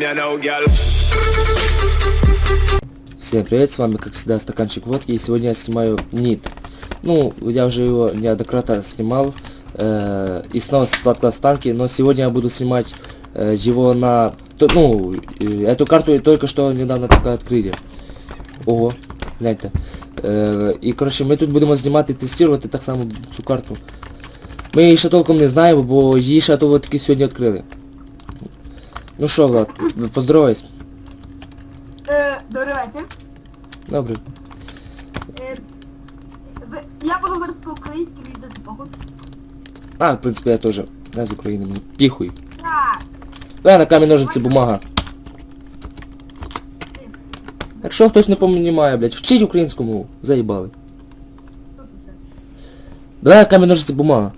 you know, girl. Всем привет, с вами как всегда стаканчик водки и сегодня я снимаю НИТ. Ну, я уже его неоднократно снимал э, и снова с класс танки, но сегодня я буду снимать э, его на... то- ну, э, эту карту только что недавно только открыли. Ого, гляньте. Е, і коротше ми тут будемо знімати, тестувати так само цю карту. Ми її ще толком не знаємо, бо її ще то таки сьогодні відкрили. Ну що, Влад, поздоровайся. Е, добрий вечір. Добре. Е, ви- я буду говорити по-українськи, відео похуй. А, в принципі, я теж. Не з України, мені піхуй. Так. На камінь ножиці бумага. Якщо хтось не понімає, блядь, вчіть українську мову. Заїбали. Що це? Давай камінь ножиці бумага.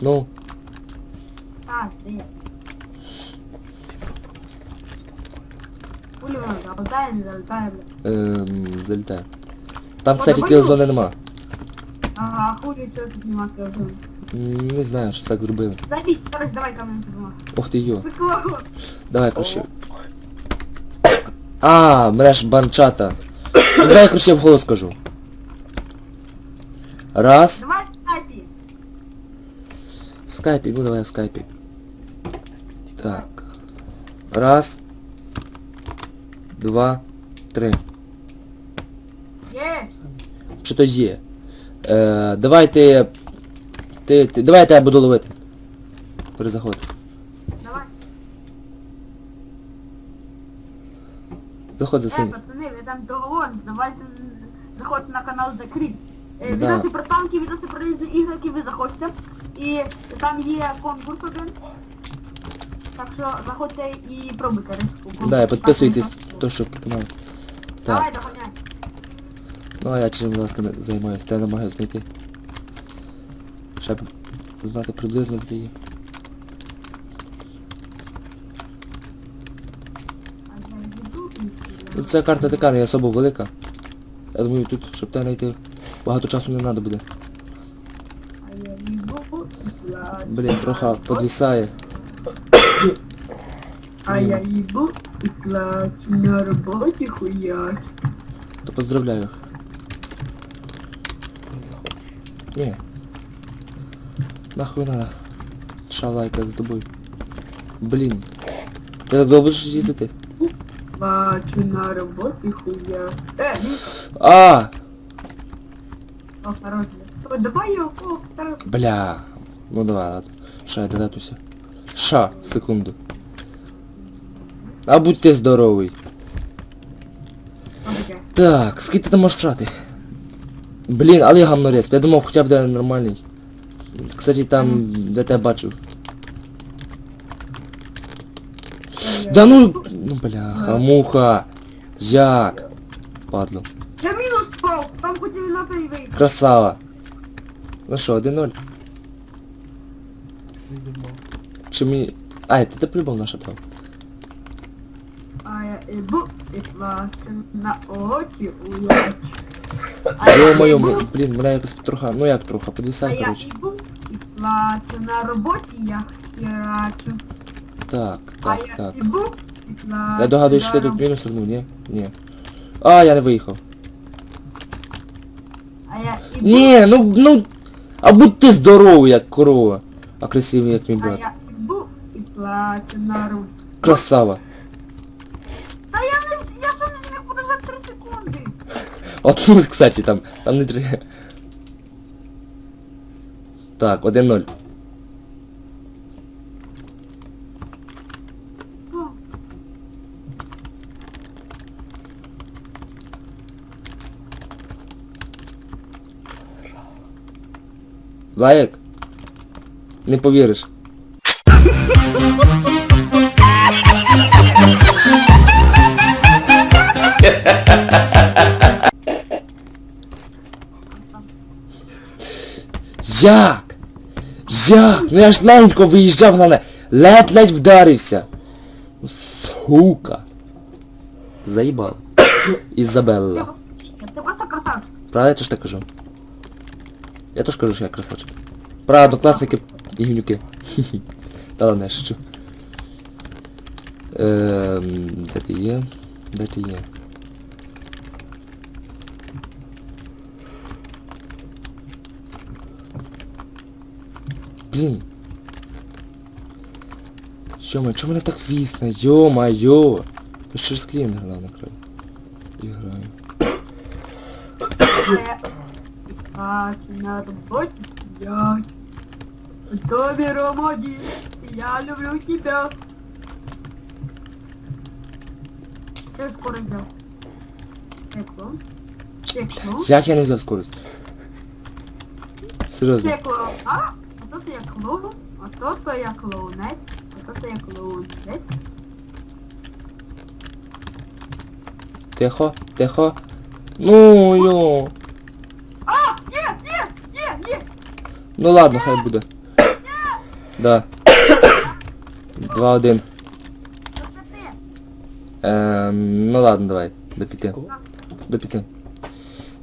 Ну, Так, здесь. Пулі вона залетає, не залетає, бля. ем, залітає. Там, кстати, давай нема. Ага, хулі цього тут нема кілзону. Не знаю, що так зробили. Забіть, зараз давай камінь бумагу. Ох ти йо. Давай, короче. А, мене ж банчата. Ну, давай я, короче, вголос скажу. Раз. Давай, кстати. В скайпі, ну давай в скайпі. Так. Раз. Два. Три. Що то є? Е, давай ти... Ти. Давай я тебе буду ловити. Перезаход. Давай. Заходь за Е, синій. пацани, ви там договор, давайте заходьте на канал Закріт. Е, Да. Відоси про танки, відоси про різні ігри, які ви захочете. І там є конкурс один. Так що заходьте і пробуйте риску. Да, і підписуйтесь, то що по каналу. Давай, Так, доганяй. ну а я чим, будь ласка, займаюся, та я намагаюся знайти. Щоб знати приблизно де є. А я йду і... Ну ця карта така не особо велика. Я думаю, тут, щоб тебе знайти, багато часу не треба буде. А я йду і плачу. Блін, трохи подвисає. А я їбу і плачу на роботі хуяч. То поздравляю. Ні. Нахуй надо. Шалайка за тобою. Блін. Ти так довго будеш їздити? Плачу на роботі хуяч. Е, ні. А! О, хорош. О, Давай його, о, хорош. Бля. Ну давай, ладно. Ша, я додатуся. Ша, секунду. А будь ти здоровий. Так, скільки ти там можеш срати? Блін, але я гамнорез. Я думав хоча б де нормальний. Кстати, там, де тебе бачив. Да ну, ну бля, муха. Як? Падло. Я мінус впав, там хотів на той вийти. Красава. Ну що, 1-0? Чи мені... Ай, ти те по-любому наша там. А я ібу і плачу на очі уяч. А я Йо-моє, ібу, м- блін, мене якось трохи, ну як трохи, а підвисає, я коротше. ібу і плачу на роботі я херачу. Так, А так, я так. ібу плачу Я догадуюсь, що ти тут роб- мінус вернув, ні? Ні. А, я не виїхав. А я ібу, Ні, ну, ну, а будь ти здоровий, як корова. А красивий, як мій а брат. я ібу і плачу на роботі. Красава. Та я не, я що не зміг подождати 3 секунди. От, ну, кстати, там, там не треба. Так, 1-0. О, Лаєк? Не повіриш. Як? Як? Ну я ж легенько виїжджав, на головне. Ледь-ледь вдарився. Ну, Сука. Заїбала. Ізабелла. Правда я теж так кажу? Я теж кажу, що я красавчик. Про однокласники і гівнюки. Та ладно, я шучу. Ем, де ти є? Де ти є? Блін. Йома, чому мене так вісно? Йо-майо! Ну що ж склін грав на край? І граю. Е, А, на роботі сидять. В домі Ромаді, я люблю тебя. Що скоро взяв? Текло. Текло. Як я не взяв скорость? Серйозно. Текло. А? А то я клоун, а то то я клоунець, а то то я клоунець. Тихо, тихо. Ну йо. А! Є! Є! Є! Є! Ну ладно, хай буде. Да. Два-один. Це ти! Ем, ну ладно, давай. До пяти. До пяти.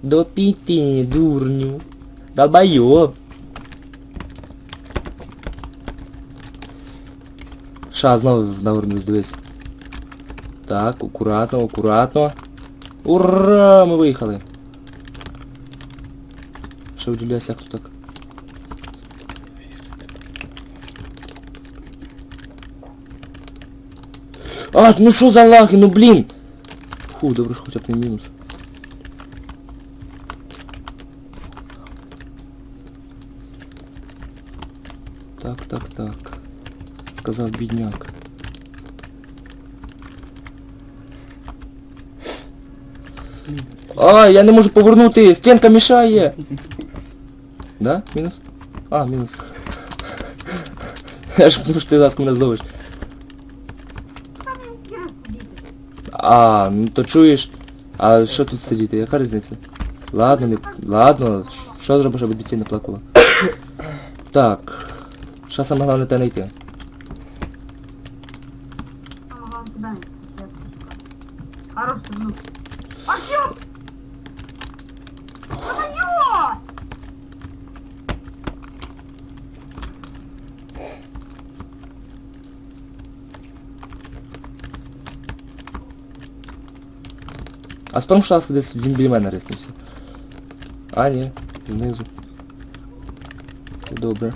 До пяти, дурню. Долбоёб. Ша, знову навернусь, дивись. Так, акуратно, акуратно. Ура! Ми виїхали. Ще удивляюся, як тут так. А, ну що за лаги, ну блін! Фу, добре, що хоча б не мінус. Так, так, так. Сказав бідняк. А, я не можу повернути, стінка мішає. Да? Мінус? А, мінус. Я ж думаю, що ти зараз мене зловиш. А, ну то чуєш. А що тут сидіти? Яка різниця? Ладно, не... Ладно, що зробиш, аби дитина плакала? Так. Що саме головне те знайти? Хороший, внук. А Ой-ой! А з першого разу десь він біля мене риснувся. А, ні, знизу. Добре.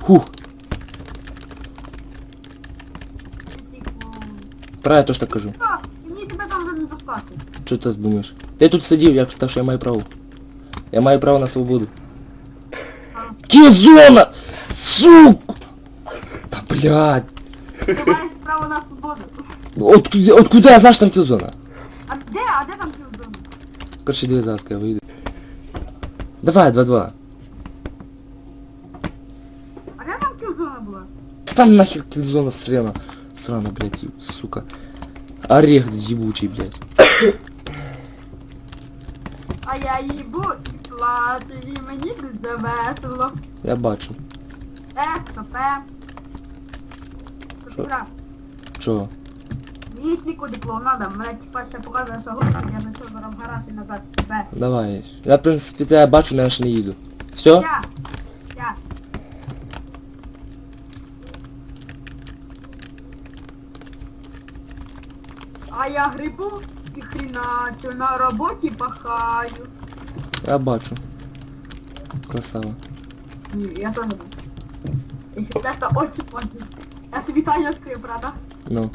Хух! Правильно я теж так кажу. Що? Мені тебе там вже не запасти. Що ти думаєш? Ти тут сидів, як так що я маю право. Я маю право на свободу. Кізона! Сук! Та блядь! Ти маєш право на свободу. От, от куди я знаю, що там кілзона? Короче, дві заски, я вийду. Давай, 2-2. А де там кілзона була? Та там нахер килзона срана. Срана, блядь, сука. Орех ебучий, блядь. А я їбу і плачу, і мені дуже весело. Я бачу. Е, стопе. Що? Куди? Чого? Їсть нікуди клоунада, мене ще показує, що група, я зайшов зараз в гараж і назад тебе. Давай. Я, в принципі, тебе бачу, я ще не їду. Все? Я, я. А я грибу і хріначу, на роботі пахаю. Я бачу. Красава. Ні, я теж бачу. Якщо просто очі платять. Я тобі тайно скрив, правда? Ну.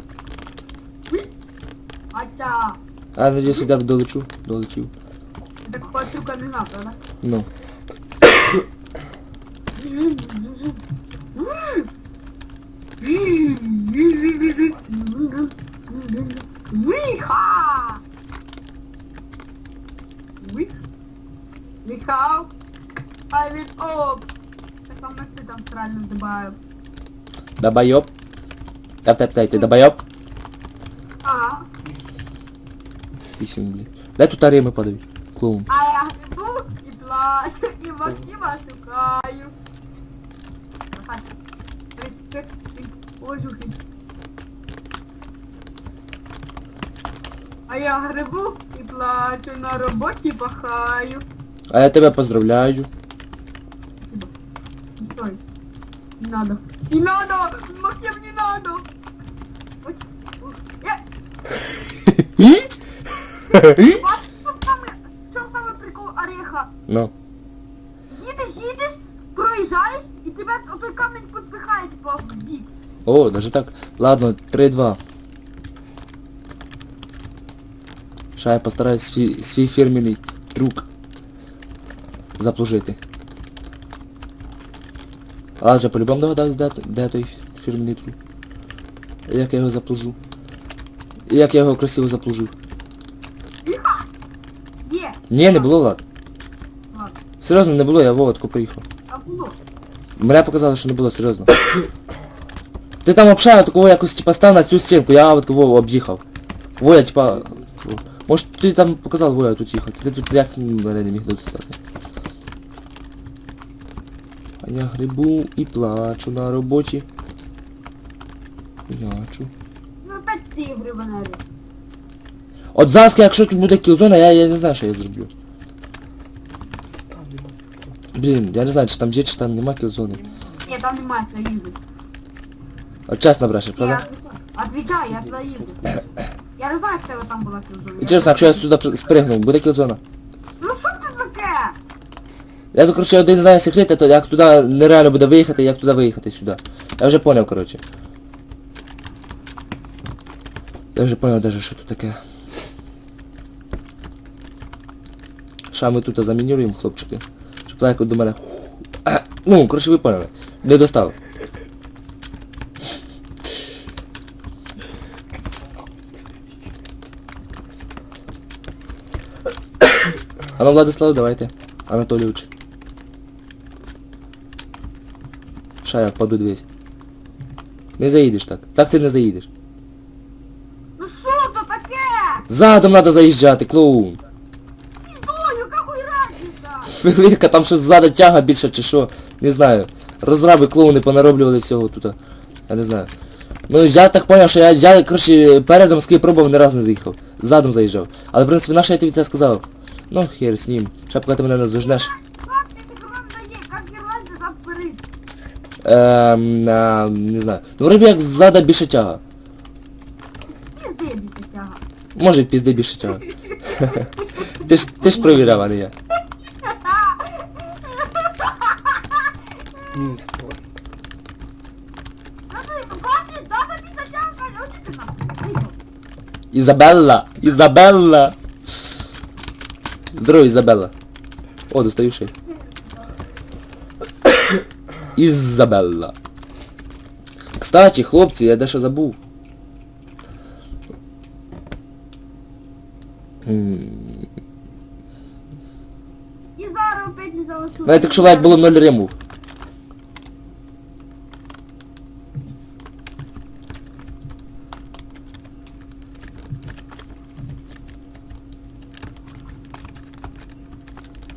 Ача. А, надіюсь, я долечу. Долетів. Я такого трюка не знав, правда? Ну. Виха! Вих? Вихав? I will up! Так там ми там правильно добавив. Добайоб. Та в тебе 8, блин. Дай тут аремы подавить. Клоун. А я грибу и плачу, и Максима шукаю. А я грибу и плачу, на работе пахаю. А я тебя поздравляю. Стой. Не надо. Не надо! Максим, не надо! Ой, ой, я- Бачиш, що саме, що саме прикол ореха? Ну. Їдеш, їдеш, проїжджаєш, і тебе отой камінь підпихає, типу, бік. О, даже так. Ладно, 3-2. Ша я постараюсь свій, свій фірменний трюк заплужити. А вже по-любому догадався, де, де той фірменний трюк. Як я його заплужу. Як я його красиво заплужив. Ні, не було, Влад. Ладно, Серйозно, не було, я Воводку приїхав. а було. Мене показали, що не було, серйозно. Ти там обшаю такого якось типа став на цю стінку, я от кого об'їхав. Воя, типа. Може ти там показав Воя тут їхати. Ти тут як мене не міг достати. А я грибу і плачу на роботі. Плачу. Ну опять ти грибанери. От зараз, якщо тут буде кілзона, я, я не знаю, що я зроблю. Блін, я не знаю, чи там є, чи там нема кілзони. Ні, там немає, це їздить. От чесно брешеш, правда? Я отвечаю, я туди їду. Я не знаю, що там була кілзона. І чесно, якщо я сюди при- спригну, буде кілзона. Ну що це таке? Я тут, короче, один знаю секрети, то як туди нереально буде виїхати, як туди виїхати сюди. Я вже поняв, короче. Я вже поняв даже, що тут таке. Ша ми тут замініруємо, хлопчики. Щоб легко до мене. Ну, короче, ви поняли. Не достав. А ну, Владислав, давайте. Анатолійович. Ша, я впаду дивись. Не заїдеш так. Так ти не заїдеш. Ну що це таке? Задом треба заїжджати, клоун. Велика, там щось ззаду тяга більше чи що. Не знаю. Розраби клоуни понароблювали всього тут. Я не знаю. Ну я так поняв, що я, я коротше, передом з пробував ні разу не заїхав. Задом заїжджав. Але в принципі, на що я тобі це сказав? Ну, хер з ним. Ще поки ти мене наздожнеш. Ем, а, не знаю. Ну вроді як ззада більше тяга. Може пізди більше тяга. ти ж ти ж провіряв, а не я. Вийшов. Ізабелла! Ізабелла! Здорово, Ізабелла. О, достаю ще. Ізабелла. Кстати, хлопці, я дещо забув. І зараз опять не залишу. Навіть якщо лайк було 0 римів.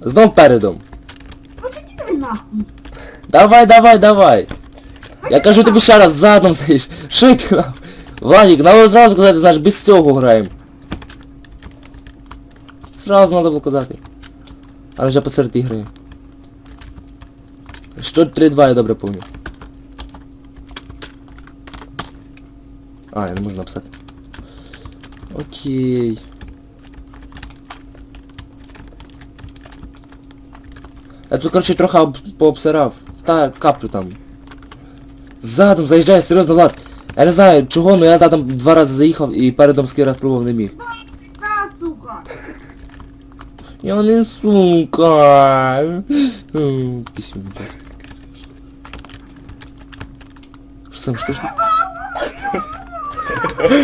Знов передом. Нахуй. Давай, давай, давай. Я кажу тобі ще раз задом заїш. Що ти нам? Владик, надо зразу казати, знаєш, без цього граємо. Зразу треба було казати. А не вже посеред ігри. Що 3-2 я добре пам'ятаю. А, я не можу написати. Окей. Я тут, короче, трохи об... пообсирав. Та каплю там. Задом заїжджає, серйозно, Влад. Я не знаю чого, але я задом два рази заїхав і передом ски раз пробував не міг. Я не сука. М, Пісюнка. Що сам скажи?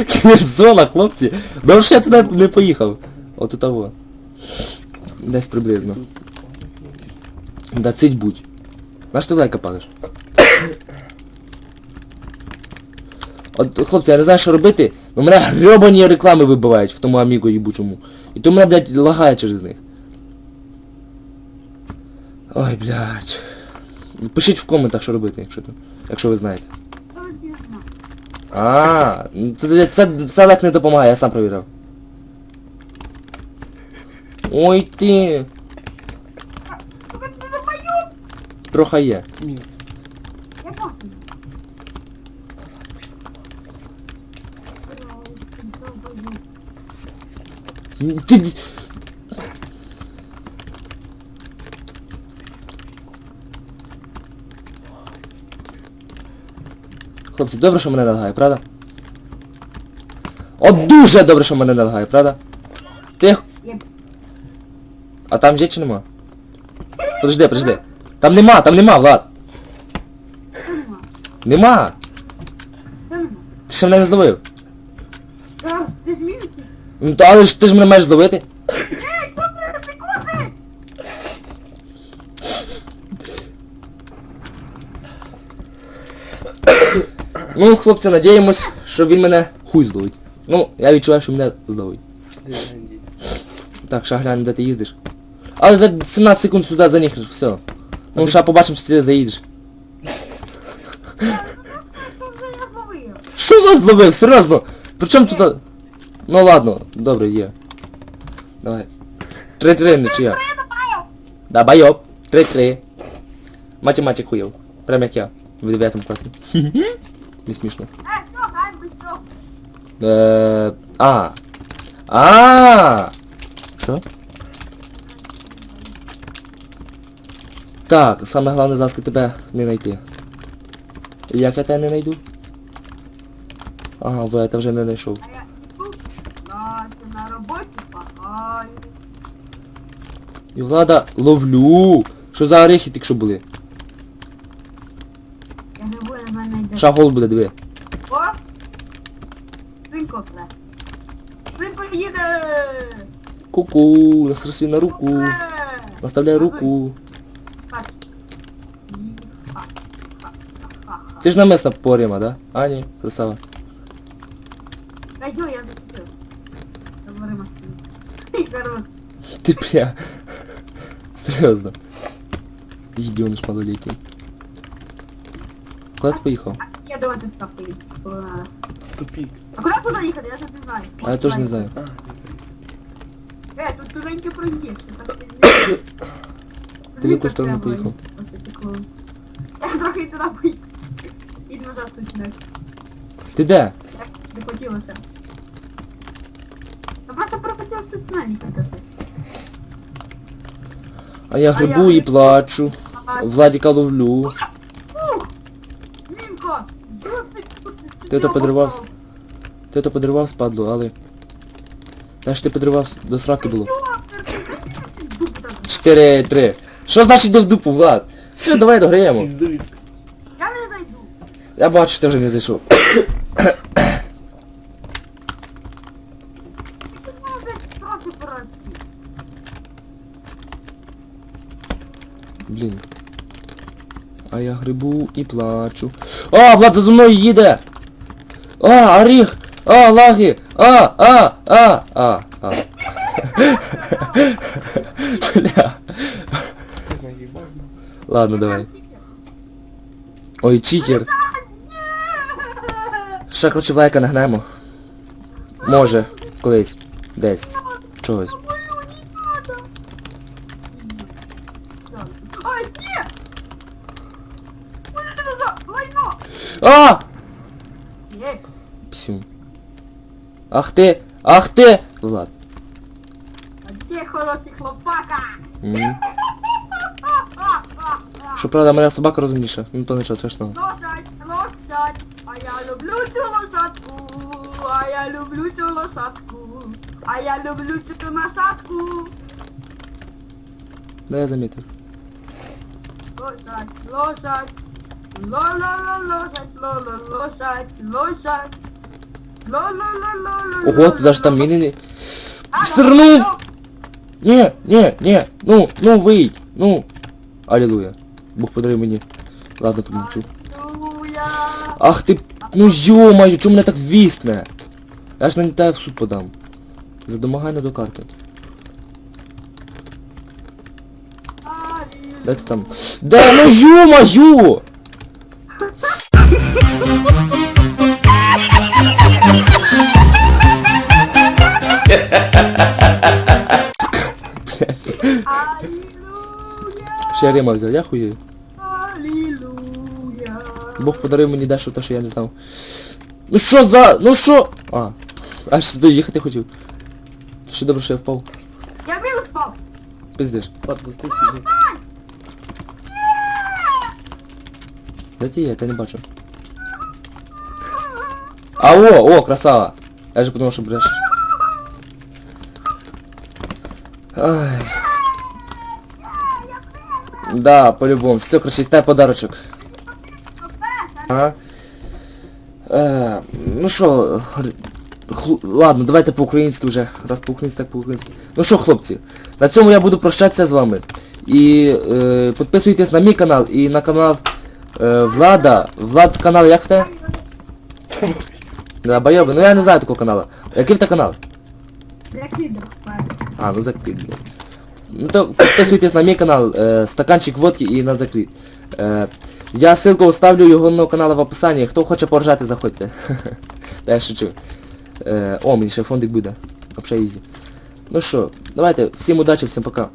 Кірзона, хлопці. Добре, що я туди не поїхав. От у того. Десь приблизно. Да цить будь. Наш ти лайка палиш? От, хлопці, я не знаю, що робити, но мене гребані реклами вибивають в тому аміго їбучому. І то мене, блядь, лагає через них. Ой, блядь. Пишіть в коментах, що робити, якщо, то- якщо ви знаєте. А, ну, це, це, це легко не допомагає, я сам провіряв. Ой ти, Троха є. Мінус. Я бачу. Ти... Хлопці, добре, що мене не правда? От дуже добре, що мене не правда? Тихо. А там є чи нема? Подожди, подожди. Там нема, там нема, Влад. Нема? Нема. Нема? Ти ще мене не зловив. Та, Ти змінився? Ну але ж ти ж мене маєш зловити. Ей, секунди? Ну, хлопці, надіємось, що він мене хуй зловить. Ну, я відчуваю, що мене зловить. Так, ша глянь, де ти їздиш. Але за 17 секунд сюди заніхнеш, все. Ну, ша побачимо, чи ти заїдеш. Що? Вас зловив? Серйозно? При чому тут... Ну ладно, добре, є. Давай. 3-3, нічия. Я! Да, байоп. 3-3. Математик хуєв. Прям як я. В 9 класі. Не смішно. Е, а. А. Що? Так, саме головне зараз тебе не знайти. Як я тебе не знайду? Ага, ви я тебе вже не знайшов. А я тут, наче на роботі пахаю. І влада ловлю. Що за орехи тільки що були? Я не буду, на мене йде. Ша гол буде, диви. О! Свинко пре. Свинко їде! Ку-ку, настрасуй на руку. Наставляй руку. Ти ж намисно поріма, да? А, ні, красава. Та йо, я зачепив. Говори машину. Ти, коротше. Ти бля. Серйозно. Їдіоныш малолетний. Куди ти поїхав? А, Я давай тут так поїду, коли надо. Тупік. А куди туди їхати? Я тут не знаю. А я теж не знаю. А, Е, тут тугеньки пройдеш. Ти в яку сторону поїхав? Я трохи туди поїхав. Назад. Ти де? Не хотілося. Просто пропустив тут на. А я грибу і плачу. Владіка ловлю. Мінко! Ти то подривався? Ти то подривав спадло, але... Та ж ти подривав до сраки було. Йоптер, ти закинь дупу так. 4-3. Що значить до в дупу, Влад? Все, давай дограємо. піздують. Я не зайду. Я бачу, ти вже не зайшов. Блін. А я грибу і плачу. А, Влад за мною їде! А, оріх! А, лаги! А, а, а, а, а. Бля. Ладно, давай. Ой, читер. Ще, короче, в лайка нагнемо. Може, колись. Десь. Чогось. Ай, ні! А! Є. Псю. Ах ти! Ах ти! Влад. А де хороший хлопака? М. Що правда, моя собака розумніша. Ну то нічого страшного. Лошадь, лошадь, а я люблю цю лошадку, а я люблю цю лошадку, а я люблю цю насадку. Да я замітив. Лошадь, лошадь, ло-ло-ло, лошадь, ло-ло, лошадь, лошадь. Ло-ло-ло-ло-ло. Ого, ти даже там міни не... А, Свернув! ну, Ні, ні, ні, ну, ну вийдь, ну. Алілуя. Бог подаруй мені. Ладно, помовчу. Аллилуйя. Ах ти, ну йомаю, чому мене так вісне? Я ж на тебе в суд подам. За домагання до карти. Де ти там? Де, ну йомаю! Ще Рима взяв, я хуєю. Бог подарив мені дещо те, що я не знав. Ну що за... Ну що? А. Аж сюди їхати хотів. Ще добре, що я впав. Я мінус спав. Пиздиш. Де ти є? Я тебе не бачу. А о, о, красава! Я же подумав, що брешеш. Ай. Да, по-любому. Все, короче, ставь подарочок. Ага. Е, ну що, хлу- ладно, давайте по-українськи вже. Раз по-українськи, так по-українськи. Ну що, хлопці, на цьому я буду прощатися з вами. І е, підписуйтесь на мій канал і на канал е, Влада. Влад канал як тебе? Да, Байоби, ну я не знаю такого каналу. Який в тебе канал? Закидав. А, ну блядь. Ну то підписуйтесь на мій канал, е, стаканчик водки і на закрит. Е, я ссылку оставлю його на канал в описанні. Хто хоче поржати, заходьте. Та я шучу. Е, о, мені ще фондик буде. Вообще ізі. Ну що, давайте, всім удачі, всім пока.